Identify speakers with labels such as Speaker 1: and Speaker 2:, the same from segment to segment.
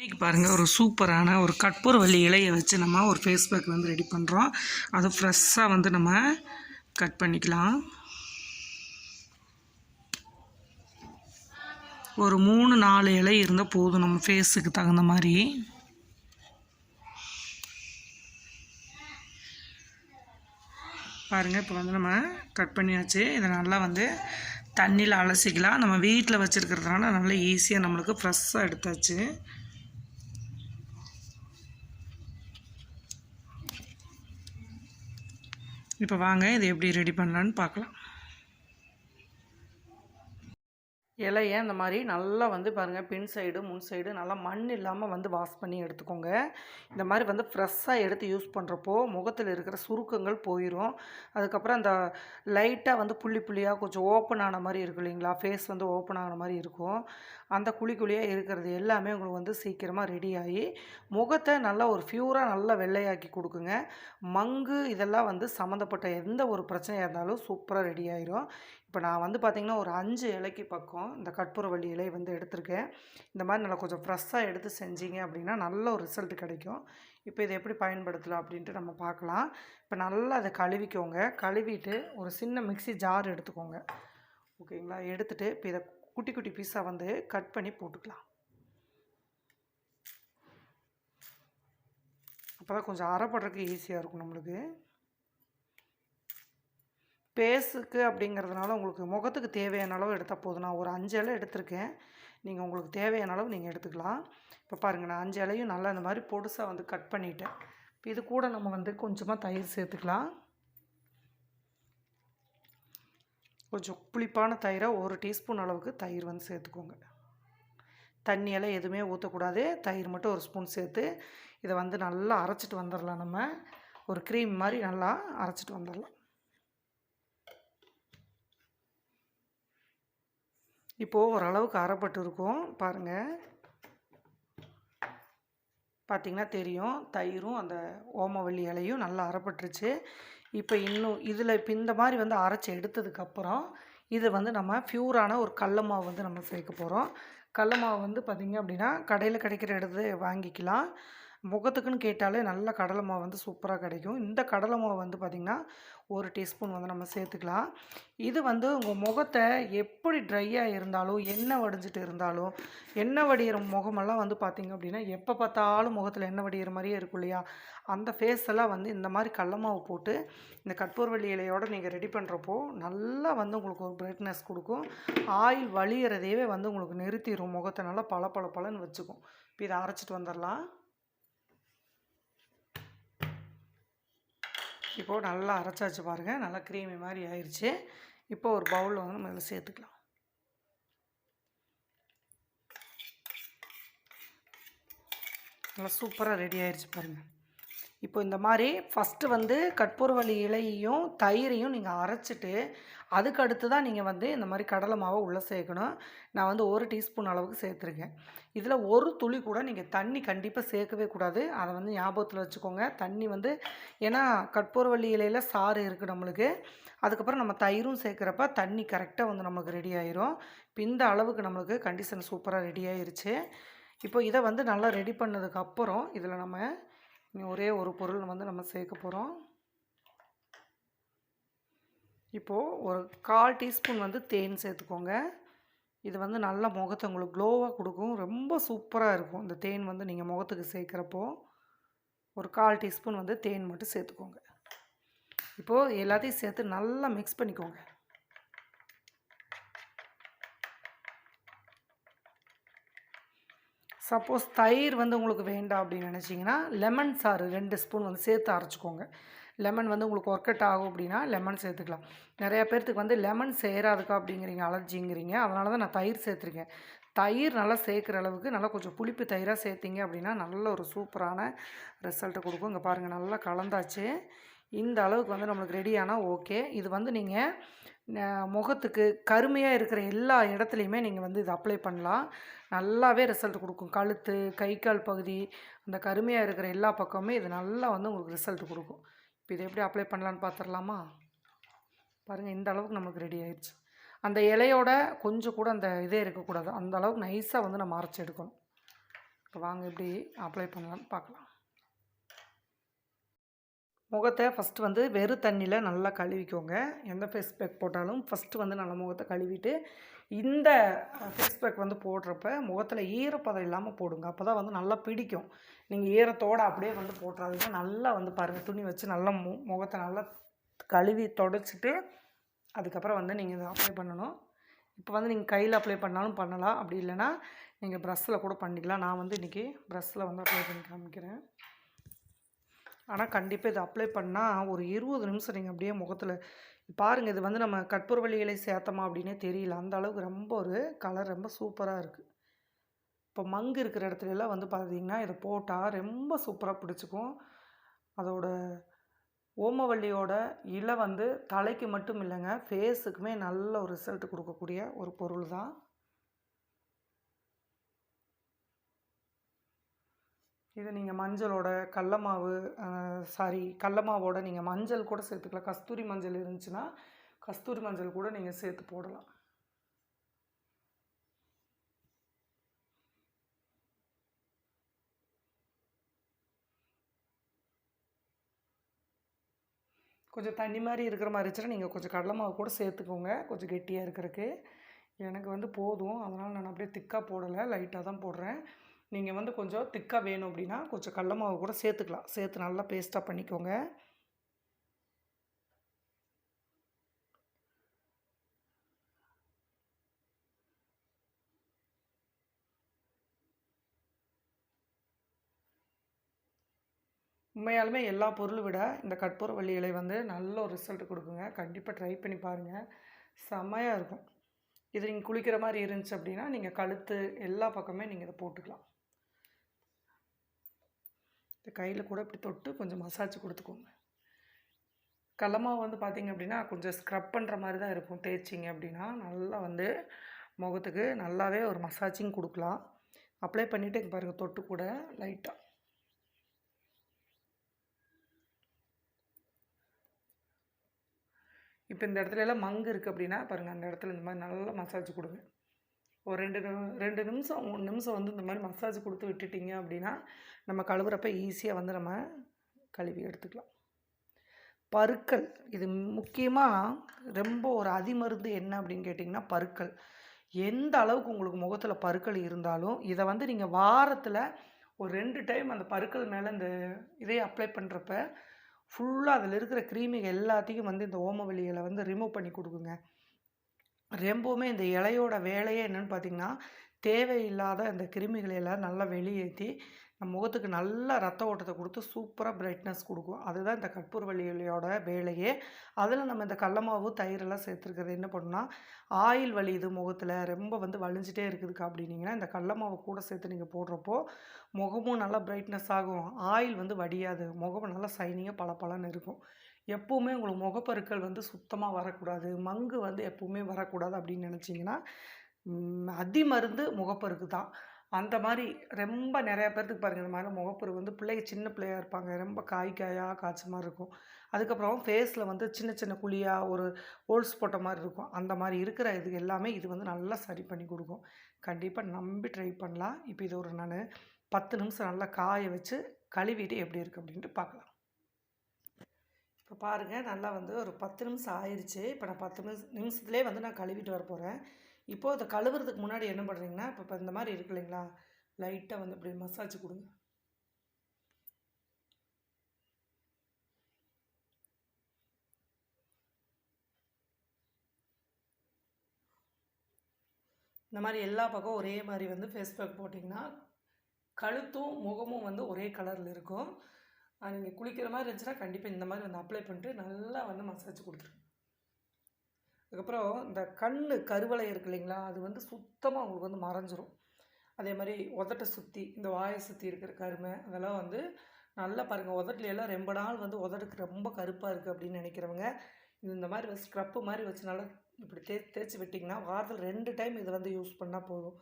Speaker 1: இன்றைக்கி பாருங்கள் ஒரு சூப்பரான ஒரு கற்பூரவள்ளி இலையை வச்சு நம்ம ஒரு ஃபேஸ் பேக் வந்து ரெடி பண்ணுறோம் அது ஃப்ரெஷ்ஷாக வந்து நம்ம கட் பண்ணிக்கலாம். ஒரு மூணு நாலு இலை இருந்தால் போதும் நம்ம ஃபேஸுக்கு தகுந்த மாதிரி. பாருங்கள் இப்போ வந்து நம்ம கட் பண்ணியாச்சு. இதை நல்லா வந்து தண்ணியில் அலசிக்கலாம். நம்ம வீட்டில் வச்சுருக்கிறதுனால நல்லா ஈஸியாக நம்மளுக்கு ஃப்ரெஷ்ஷாக எடுத்தாச்சு. இப்போ வாங்க இதை எப்படி ரெடி பண்ணலான்னு பார்க்கலாம் இலையை இந்த மாதிரி நல்லா வந்து பாருங்கள் பின் சைடு முன் சைடு நல்லா மண் இல்லாமல் வந்து வாஷ் பண்ணி எடுத்துக்கோங்க. இந்த மாதிரி வந்து ஃப்ரெஷ்ஷாக எடுத்து யூஸ் பண்ணுறப்போ முகத்தில் இருக்கிற சுருக்கங்கள் போயிடும் அதுக்கப்புறம் அந்த லைட்டாக வந்து புள்ளி புள்ளியாக கொஞ்சம் ஓப்பன் ஆன மாதிரி இருக்கும் இல்லைங்களா? ஃபேஸ் வந்து ஓப்பன் ஆன மாதிரி இருக்கும். அந்த குழி குழியாக இருக்கிறது எல்லாமே உங்களுக்கு வந்து சீக்கிரமாக ரெடி ஆகி முகத்தை நல்லா ஒரு ஃப்யூராக நல்லா வெள்ளையாக்கி கொடுக்குங்க. மங்கு இதெல்லாம் வந்து சம்மந்தப்பட்ட எந்த ஒரு பிரச்சனையாக இருந்தாலும் சூப்பராக ரெடி ஆயிரும். இப்போ நான் வந்து பார்த்திங்கன்னா ஒரு அஞ்சு இலைக்கு பக்கம் இந்த கற்பூரவள்ளி இலை வந்து எடுத்திருக்கேன். இந்த மாதிரி நல்லா கொஞ்சம் ஃப்ரெஷ்ஷாக எடுத்து செஞ்சீங்க அப்படின்னா நல்ல ஒரு ரிசல்ட் கிடைக்கும். இப்போ இதை எப்படி பயன்படுத்தலாம் அப்படின்ட்டு நம்ம பார்க்கலாம். இப்போ நல்லா அதை கழுவிக்கோங்க. கழுவிட்டு ஒரு சின்ன மிக்ஸி ஜார் எடுத்துக்கோங்க. ஓகேங்களா? எடுத்துகிட்டு இப்போ இதை குட்டி குட்டி பீஸாக வந்து கட் பண்ணி போட்டுக்கலாம். அப்போ தான் கொஞ்சம் அரைப்படுறதுக்கு ஈஸியாக இருக்கும் நம்மளுக்கு. பேஸுக்கு அப்படிங்கிறதுனால உங்களுக்கு முகத்துக்கு தேவையான அளவு எடுத்தால் போதும். நான் ஒரு அஞ்சு இலை எடுத்திருக்கேன். நீங்கள் உங்களுக்கு தேவையான அளவு நீங்கள் எடுத்துக்கலாம். இப்போ பாருங்கள் நான் அஞ்சு இலையும் நல்லா இந்த மாதிரி பொடுசாக வந்து கட் பண்ணிட்டேன். இப்போ இது கூட நம்ம வந்து கொஞ்சமாக தயிர் சேர்த்துக்கலாம். கொஞ்சம் புளிப்பான தயிராக ஒரு டீஸ்பூன் அளவுக்கு தயிர் வந்து சேர்த்துக்கோங்க. தண்ணியெல்லாம் எதுவுமே ஊற்றக்கூடாது தயிர் மட்டும் ஒரு ஸ்பூன் சேர்த்து இதை வந்து நல்லா அரைச்சிட்டு வந்துடலாம் நம்ம. ஒரு க்ரீம் மாதிரி நல்லா அரைச்சிட்டு வந்துடலாம். இப்போது ஓரளவுக்கு அறப்பட்டு இருக்கும். பாருங்கள் பார்த்திங்கன்னா தெரியும். தயிரும் அந்த ஓமவல்லி இலையும் நல்லா அறப்பட்டுருச்சு. இப்போ இன்னும் இதில் இப்போ இந்த மாதிரி வந்து அரைச்சி எடுத்ததுக்கப்புறம் இது வந்து நம்ம ப்யூரான ஒரு கடல மாவு வந்து நம்ம சேர்க்க போகிறோம் கடல மாவு வந்து பார்த்திங்க அப்படின்னா கடையில் கிடைக்கிற இடத்து வாங்கிக்கலாம். முகத்துக்குன்னு கேட்டாலே நல்ல கடலை மாவு வந்து சூப்பராக கிடைக்கும். இந்த கடலை மாவு வந்து பார்த்திங்கன்னா ஒரு டீஸ்பூன் வந்து நம்ம சேர்த்துக்கலாம். இது வந்து உங்கள் முகத்தை எப்படி ட்ரையாக இருந்தாலும் எண்ணெய் வடிஞ்சிட்டு இருந்தாலும் எண்ணெய் வடிகிற முகமெல்லாம் வந்து பார்த்திங்க அப்படின்னா எப்போ பார்த்தாலும் முகத்தில் எண்ணெய் வடிகிற மாதிரியே இருக்கும் இல்லையா? அந்த ஃபேஸ் எல்லாம் வந்து இந்த மாதிரி கடல மாவு போட்டு இந்த கற்பூர்வள்ளி இலையோடு நீங்கள் ரெடி பண்ணுறப்போ நல்லா வந்து உங்களுக்கு ஒரு பிரைட்னஸ் கொடுக்கும். ஆயில் வழிகிறதையவே வந்து உங்களுக்கு நிறுத்திடும் முகத்தை நல்லா பல பல பலன்னு வச்சுக்கும். இப்போ இதை அரைச்சிட்டு வந்துடலாம். இப்போது நல்லா அரைச்சாச்சு பாருங்கள் நல்லா க்ரீமி மாதிரி ஆயிடுச்சு இப்போ ஒரு பவுலில் வந்து நம்ம இதில் சேர்த்துக்கலாம். நல்லா சூப்பராக ரெடி ஆயிடுச்சு பாருங்கள் இப்போ இந்த மாதிரி ஃபஸ்ட்டு வந்து கற்பூரவள்ளி இலையையும் தயிரையும் நீங்கள் அரைச்சிட்டு அதுக்கு அடுத்து தான் நீங்கள் வந்து இந்த மாதிரி கடலை மாவை உள்ளே சேர்க்கணும். நான் வந்து ஒரு டீஸ்பூன் அளவுக்கு சேர்த்துருக்கேன். இதில் ஒரு துளி கூட நீங்கள் தண்ணி கண்டிப்பாக சேர்க்கவே கூடாது. அதை வந்து ஞாபகத்தில் வச்சுக்கோங்க. தண்ணி வந்து ஏன்னா கற்பூரவள்ளி இலையில் சாறு இருக்குது நம்மளுக்கு. அதுக்கப்புறம் நம்ம தயிரும் சேர்க்குறப்ப தண்ணி கரெக்டாக வந்து நமக்கு ரெடி ஆயிரும். இப்போ இந்த அளவுக்கு நம்மளுக்கு கண்டிஷன் சூப்பராக ரெடி ஆயிருச்சு. இப்போ இதை வந்து நல்லா ரெடி பண்ணதுக்கப்புறம் இதில் நம்ம ஒரே ஒரு பொருள் வந்து நம்ம சேர்க்க போகிறோம் இப்போது ஒரு கால் டீஸ்பூன் வந்து தேன் சேர்த்துக்கோங்க. இது வந்து நல்ல முகத்தை உங்களுக்கு க்ளோவாக கொடுக்கும். ரொம்ப சூப்பராக இருக்கும். இந்த தேன் வந்து நீங்கள் முகத்துக்கு சேர்க்குறப்போ ஒரு கால் டீஸ்பூன் வந்து தேன் மட்டும் சேர்த்துக்கோங்க. இப்போது எல்லாத்தையும் சேர்த்து நல்லா மிக்ஸ் பண்ணிக்கோங்க. சப்போஸ் தயிர் வந்து உங்களுக்கு வேண்டாம் அப்படின்னு நினச்சிங்கன்னா லெமன் சாறு ரெண்டு ஸ்பூன் வந்து சேர்த்து அரைச்சிக்கோங்க. லெமன் வந்து உங்களுக்கு ஒர்க் அவுட் ஆகும் அப்படின்னா லெமன் சேர்த்துக்கலாம். நிறையா பேர்த்துக்கு வந்து லெமன் சேராதுக்கா அப்படிங்கிறீங்க அலர்ஜிங்கிறீங்க அதனால தான் நான் தயிர் சேர்த்துருக்கேன். தயிர் நல்லா சேர்க்குற அளவுக்கு நல்லா கொஞ்சம் புளிப்பு தயிராக சேர்த்திங்க அப்படின்னா நல்ல ஒரு சூப்பரான ரிசல்ட்டை கொடுக்கும். இங்கே பாருங்கள் நல்லா கலந்தாச்சு. இந்த அளவுக்கு வந்து நம்மளுக்கு ரெடி ஆனால் ஓகே இது வந்து நீங்கள் முகத்துக்கு கருமையாக இருக்கிற எல்லா இடத்துலையுமே நீங்கள் வந்து இது அப்ளை பண்ணலாம். நல்லாவே ரிசல்ட் கொடுக்கும். கழுத்து கை கால் பகுதி அந்த கருமையாக இருக்கிற எல்லா பக்கமுமே இது நல்லா வந்து உங்களுக்கு ரிசல்ட் கொடுக்கும். இப்போ இதை எப்படி அப்ளை பண்ணலான்னு பார்த்துடலாமா பாருங்கள் இந்த அளவுக்கு நமக்கு ரெடி ஆயிடுச்சு அந்த இலையோட கொஞ்சம் கூட அந்த இதே இருக்கக்கூடாது. அந்த அளவுக்கு நைஸாக வந்து நம்ம அரைச்சி எடுக்கணும். இப்போ வாங்க எப்படி அப்ளை பண்ணலான்னு பார்க்கலாம் முகத்தை ஃபஸ்ட்டு வந்து வெறும் தண்ணியில் நல்லா கழுவிக்கோங்க. எந்த ஃபேஸ் பேக் போட்டாலும் ஃபஸ்ட்டு வந்து நல்லா முகத்தை கழுவிட்டு இந்த ஃபேஸ் பேக் வந்து போடுறப்ப முகத்தில் ஈரப்பதம் இல்லாமல் போடுங்க. அப்போ தான் வந்து நல்லா பிடிக்கும். நீங்கள் ஈரத்தோடு அப்படியே வந்து போட்டுறாதீங்க. நல்லா வந்து பாருங்கள் துணி வச்சு நல்லா மு முகத்தை நல்லா கழுவி தொடச்சிட்டு அதுக்கப்புறம் வந்து நீங்கள் இதை அப்ளை பண்ணணும். இப்போ வந்து நீங்கள் கையில் அப்ளை பண்ணாலும் பண்ணலாம். அப்படி இல்லைன்னா நீங்கள் ப்ரஷ்ஷில் கூட பண்ணிக்கலாம். நான் வந்து இன்றைக்கி ப்ரஷ்ஷில் வந்து அப்ளை பண்ணி காமிக்கிறேன். ஆனால் கண்டிப்பாக இதை அப்ளை பண்ணால் ஒரு இருபது நிமிஷம் நீங்கள் அப்படியே முகத்தில் பாருங்கள் இது வந்து நம்ம கற்பூரவள்ளி இலை சேர்த்தோமா அப்படின்னே தெரியல. அந்த அளவுக்கு ரொம்ப ஒரு கலர் ரொம்ப சூப்பராக இருக்குது இப்போ மங்கு இருக்கிற இடத்துல எல்லாம் வந்து பார்த்தீங்கன்னா இதை போட்டால் ரொம்ப சூப்பராக பிடிச்சிக்கும். அதோட ஓமவல்லியோட இலை வந்து தலைக்கு மட்டும் இல்லைங்க ஃபேஸுக்குமே நல்ல ஒரு ரிசல்ட் கொடுக்கக்கூடிய ஒரு பொருள் தான் இது நீங்கள் மஞ்சளோட கடல மாவு சாரி கடல நீங்கள் மஞ்சள் கூட சேர்த்துக்கலாம். கஸ்தூரி மஞ்சள் இருந்துச்சுன்னா கஸ்தூரி மஞ்சள் கூட நீங்கள் சேர்த்து போடலாம். கொஞ்சம் தண்ணி மாதிரி இருக்கிற மாதிரி இருந்துச்சுன்னா நீங்கள் கொஞ்சம் கடலை மாவு கூட சேர்த்துக்கோங்க. கொஞ்சம் கெட்டியாக இருக்கிறதுக்கு. எனக்கு வந்து போதும். அதனால் நான் அப்படியே திக்காக போடலை. லைட்டாக தான் போடுறேன். நீங்கள் வந்து கொஞ்சம் திக்காக வேணும் அப்படின்னா கொஞ்சம் கடல மாவு கூட சேர்த்துக்கலாம். சேர்த்து நல்லா பேஸ்ட்டாக பண்ணிக்கோங்க. உண்மையாலுமே எல்லா பொருளும் விட இந்த கற்பூரவள்ளி இலை வந்து நல்ல ஒரு ரிசல்ட் கொடுக்குங்க. கண்டிப்பாக ட்ரை பண்ணி பாருங்கள் செம்மையாக இருக்கும். இது நீங்கள் குளிக்கிற மாதிரி இருந்துச்சு அப்படின்னா நீங்கள் கழுத்து எல்லா பக்கமே நீங்கள் இதை போட்டுக்கலாம். இந்த கையில் கூட இப்படி தொட்டு கொஞ்சம் மசாஜ் கொடுத்துக்கோங்க. கடலமாவு வந்து பார்த்திங்க அப்படின்னா கொஞ்சம் ஸ்க்ரப் பண்ணுற மாதிரி தான் இருக்கும். தேய்ச்சிங்க அப்படின்னா நல்லா வந்து முகத்துக்கு நல்லாவே ஒரு மசாஜிங் கொடுக்கலாம். அப்ளை பண்ணிவிட்டு பாருங்கள் தொட்டு கூட லைட்டாக இப்போ இந்த இடத்துல எல்லாம் மங்கு இருக்குது அப்படின்னா பாருங்கள் அந்த இடத்துல இந்த மாதிரி நல்லா மசாஜ் கொடுங்க. ஒரு ரெண்டு ரெண்டு நிமிஷம் மூணு நிமிஷம் வந்து இந்த மாதிரி மசாஜ் கொடுத்து விட்டுட்டிங்க அப்படின்னா நம்ம கழுவுறப்ப ஈஸியாக வந்து நம்ம கழுவி எடுத்துக்கலாம். பருக்கள் இது முக்கியமாக ரொம்ப ஒரு அதிமருந்து என்ன அப்படின்னு கேட்டிங்கன்னா பருக்கள். எந்த அளவுக்கு உங்களுக்கு முகத்தில் பருக்கள் இருந்தாலும் இதை வந்து நீங்கள் வாரத்தில் ஒரு ரெண்டு டைம் அந்த பருக்கள் மேலே இந்த இதை அப்ளை பண்ணுறப்ப ஃபுல்லாக அதில் இருக்கிற கிருமிகள் எல்லாத்தையும் வந்து இந்த ஓமவெளியில் வந்து ரிமூவ் பண்ணி கொடுக்குங்க. ரொம்பவுமே இந்த இலையோட வேலையே என்னென்னு பார்த்திங்கன்னா தேவையில்லாத அந்த கிருமிகளை எல்லாம் நல்லா வெளியேற்றி நம்ம முகத்துக்கு நல்ல ரத்த ஓட்டத்தை கொடுத்து சூப்பராக பிரைட்னஸ் கொடுக்கும். அதுதான் இந்த கற்பூரவள்ளியோட வேலையே. அதில் நம்ம இந்த கடல மாவு தயிரெல்லாம் சேர்த்துருக்கிறது என்ன பண்ணுன்னா ஆயில் வலியுது முகத்தில் ரொம்ப வந்து வலிஞ்சிட்டே இருக்குதுக்கு அப்படின்னீங்கன்னா இந்த கடல கூட சேர்த்து நீங்கள் போடுறப்போ முகமும் நல்லா பிரைட்னஸ் ஆகும். ஆயில் வந்து வடியாது. முகம் நல்லா சைனிங்காக பல இருக்கும். எப்போவுமே உங்களுக்கு முகப்பருக்கள் வந்து சுத்தமாக வரக்கூடாது. மங்கு வந்து எப்போவுமே வரக்கூடாது அப்படின்னு நினச்சிங்கன்னா அதிமருந்து முகப்பருக்கு தான். அந்த மாதிரி ரொம்ப நிறையா பேர்த்துக்கு பாருங்கள் இந்த மாதிரி முகப்பரு வந்து பிள்ளைங்க சின்ன பிள்ளையாக இருப்பாங்க. ரொம்ப காய் காயாக காய்ச்ச மாதிரி இருக்கும். அதுக்கப்புறம் ஃபேஸில் வந்து சின்ன சின்ன குழியாக ஒரு ஹோல்ஸ் போட்ட மாதிரி இருக்கும். அந்த மாதிரி இருக்கிற இது எல்லாமே இது வந்து நல்லா சரி பண்ணி கொடுக்கும். கண்டிப்பாக நம்பி ட்ரை பண்ணலாம். இப்போ இது ஒரு நான் பத்து நிமிஷம் நல்லா காய வச்சு கழுவிட்டு எப்படி இருக்குது அப்படின்ட்டு பார்க்கலாம். இப்போ பாருங்கள் நல்லா வந்து ஒரு பத்து நிமிஷம் ஆயிடுச்சு இப்போ நான் பத்து நிமிஷம் நிமிஷத்துலேயே வந்து நான் கழுவிட்டு வர போகிறேன் இப்போது அதை கழுவுறதுக்கு முன்னாடி என்ன பண்ணுறீங்கன்னா இப்போ இப்போ இந்த மாதிரி இருக்கு இல்லைங்களா? லைட்டாக வந்து இப்படி மசாஜ் கொடுங்க. இந்த மாதிரி எல்லா பக்கம் ஒரே மாதிரி வந்து ஃபேஸ் பேக் போட்டிங்கன்னா கழுத்தும் முகமும் வந்து ஒரே கலரில் இருக்கும். நீங்கள் குளிக்கிற மாதிரி இருந்துச்சுன்னா கண்டிப்பாக இந்த மாதிரி வந்து அப்ளை பண்ணிட்டு நல்லா வந்து மசாஜ் கொடுத்துருங்க அதுக்கப்புறம் இந்த கண் கருவளை இருக்கு இல்லைங்களா அது வந்து சுத்தமாக உங்களுக்கு வந்து மறைஞ்சிரும். அதே மாதிரி உதட்டை சுற்றி இந்த வாயை சுற்றி இருக்கிற கருமை அதெல்லாம் வந்து நல்லா பாருங்கள் உதட்டில் எல்லாம் ரொம்ப நாள் வந்து உதட்டுக்கு ரொம்ப கருப்பாக இருக்குது அப்படின்னு நினைக்கிறவங்க இந்த மாதிரி ஸ்க்ரப்பு மாதிரி வச்சு நல்லா இப்படி தே தேய்ச்சி விட்டிங்கன்னா வாரத்தில் ரெண்டு டைம் இதை வந்து யூஸ் பண்ணால் போதும்.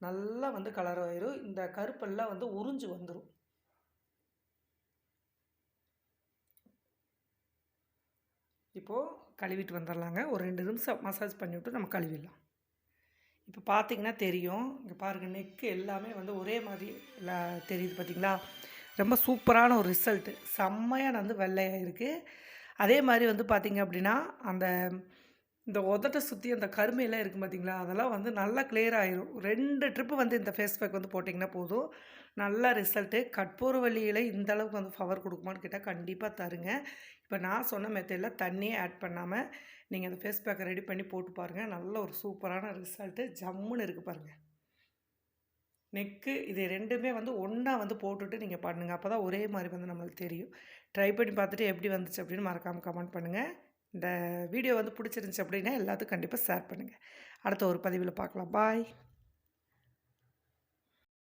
Speaker 1: நல்லா வந்து கலர் ஆயிரும். இந்த கருப்பெல்லாம் வந்து உறிஞ்சு வந்துடும் இப்போது கழுவிட்டு வந்துடலாங்க. ஒரு ரெண்டு நிமிஷம் மசாஜ் பண்ணிவிட்டு நம்ம கழுவிடலாம். இப்போ பார்த்தீங்கன்னா தெரியும். இங்கே பாருங்கள் நெக்கு எல்லாமே வந்து ஒரே மாதிரி எல்லாம் தெரியுது பார்த்தீங்களா? ரொம்ப சூப்பரான ஒரு ரிசல்ட்டு செம்மையாக வந்து வெள்ளையாக இருக்குது அதே மாதிரி வந்து பார்த்திங்க அப்படின்னா அந்த இந்த உதட்டை சுற்றி அந்த கருமையெல்லாம் இருக்குது பார்த்தீங்களா? அதெல்லாம் வந்து நல்லா கிளியர் ஆயிரும். ரெண்டு ட்ரிப்பு வந்து இந்த ஃபேஸ் பேக் வந்து போட்டிங்கன்னா போதும். நல்ல ரிசல்ட்டு கற்பூர வழியில் இந்த அளவுக்கு வந்து பவர் கொடுக்குமான்னு கேட்டால் கண்டிப்பாக தருங்க. இப்போ நான் சொன்ன மெத்தடில் தண்ணியே ஆட் பண்ணாமல் நீங்கள் அந்த ஃபேஸ் பேக்கை ரெடி பண்ணி போட்டு பாருங்கள் நல்ல ஒரு சூப்பரான ரிசல்ட்டு ஜம்முன்னு இருக்குது பாருங்கள் நெக்கு இது ரெண்டுமே வந்து ஒன்றா வந்து போட்டுட்டு நீங்கள் பண்ணுங்கள் அப்போ தான் ஒரே மாதிரி வந்து நம்மளுக்கு தெரியும். ட்ரை பண்ணி பார்த்துட்டு எப்படி வந்துச்சு அப்படின்னு மறக்காமல் கமெண்ட் பண்ணுங்கள் இந்த வீடியோ வந்து பிடிச்சிருந்துச்சி அப்படின்னா எல்லாத்துக்கும் கண்டிப்பாக ஷேர் பண்ணுங்கள் அடுத்த ஒரு பதிவில் பார்க்கலாம். பாய்